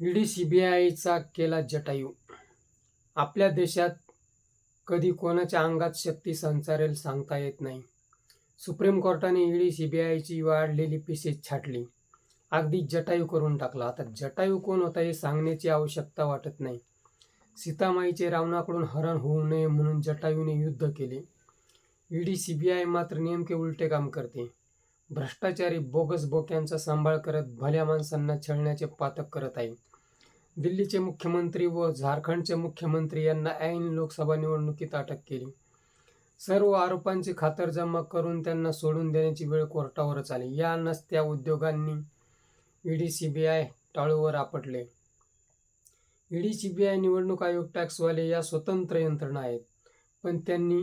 ED सीबीआयचा केला जटायू. आपल्या देशात कधी कोणाच्या अंगात शक्ती संचारेल सांगता येत नाही. सुप्रीम कोर्टाने ईडी सीबीआयची वाढलेली पिसेज छाटली. अगदी जटायू करून टाकला. आता जटायू कोण होता हे सांगण्याची आवश्यकता वाटत नाही. सीतामाईचे रावणाकडून हरण होऊ नये म्हणून जटायूने युद्ध केले. ईडी सीबीआय मात्र नेमके उलटे काम करते. भ्रष्टाचारी बोगस बोक्यांचा सांभाळ करत भल्या माणसांना छळण्याचे पातक करत आहे. दिल्लीचे मुख्यमंत्री व झारखंडचे मुख्यमंत्री यांना ऐन लोकसभा निवडणुकीत अटक केली. सर्व आरोपांची खातरजमा करून त्यांना सोडून देण्याची वेळ कोर्टावरच आली. या नसत्या उद्योगांनी ईडी आय टाळूवर आपटले. ईडी आय निवडणूक आयोग टॅक्सवाले या स्वतंत्र यंत्रणा आहेत पण त्यांनी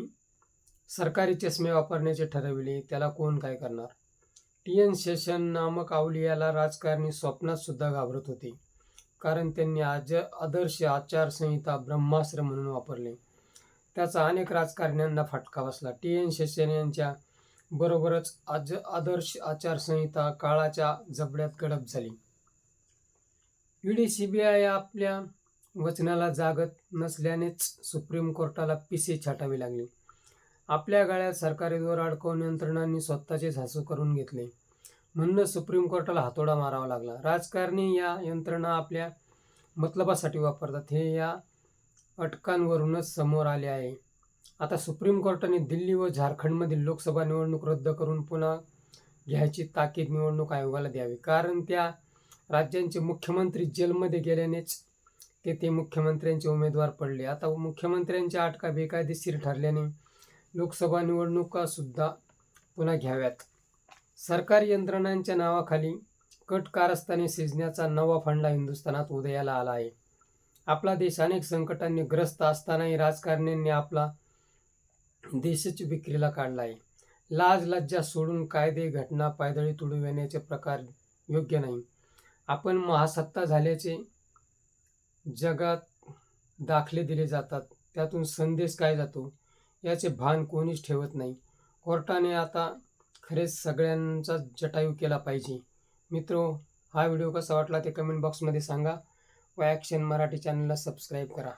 सरकारी चष्मे वापरण्याचे ठरविले. त्याला कोण काय करणार? टी एन शेषन नामक आवलियाला राजकारणी स्वप्नात सुद्धा घाबरत होते. कारण त्यांनी आज आदर्श आचारसंहिता ब्रह्मास्त्र म्हणून वापरले. त्याचा अनेक राजकारण्यांना फटका बसला. टी एन शेषन यांच्या बरोबरच आज आदर्श आचारसंहिता काळाच्या जबड्यात गडप झाली. ईडी सीबीआय आपल्या वचनाला जागत नसल्यानेच सुप्रीम कोर्टाला पीसी छाटावी लागली. आपल्या गाळ्यात सरकारी दोर अडकवून यंत्रणांनी स्वतःचे झासू करून घेतले. म्हणून सुप्रीम कोर्टाला हातोडा मारावा लागला. राजकारणी या यंत्रणा आपल्या मतलबासाठी वापरतात. हे या अटकांवरूनच समोर आले आहे. आता सुप्रीम कोर्टाने दिल्ली व झारखंडमधील लोकसभा निवडणूक रद्द करून पुन्हा घ्यायची ताकीद निवडणूक आयोगाला द्यावी. कारण त्या राज्यांचे मुख्यमंत्री जेलमध्ये गेल्यानेच तेथे मुख्यमंत्र्यांचे उमेदवार पडले. आता मुख्यमंत्र्यांच्या अटका बेकायदेशीर ठरल्याने लोकसभा निवडणुकासुद्धा पुन्हा घ्याव्यात. सरकारी यंत्रणांच्या नावाखाली कट कारस्थाने शिजण्याचा नवा फंडा हिंदुस्थानात उदयाला आला आहे. आपला देश अनेक संकटांनी ग्रस्त असतानाही राजकारण्यांनी आपला देशच विक्रीला काढला आहे. लाज लज्जा सोडून कायदे घटना पायदळी तुडविण्याचे प्रकार योग्य नाही. आपण महासत्ता झाल्याचे जगात दाखले दिले जातात. त्यातून संदेश काय जातो? याचे भान कोणीच ठेवत नाही. कोर्टाने आता खरेच सगळ्यांचा जटायू केला पाहिजे. मित्रो हा व्हिडिओ कसा वाटला ते कमेंट बॉक्समध्ये सांगा. व ॲक्शन मराठी चॅनलला सबस्क्राईब करा.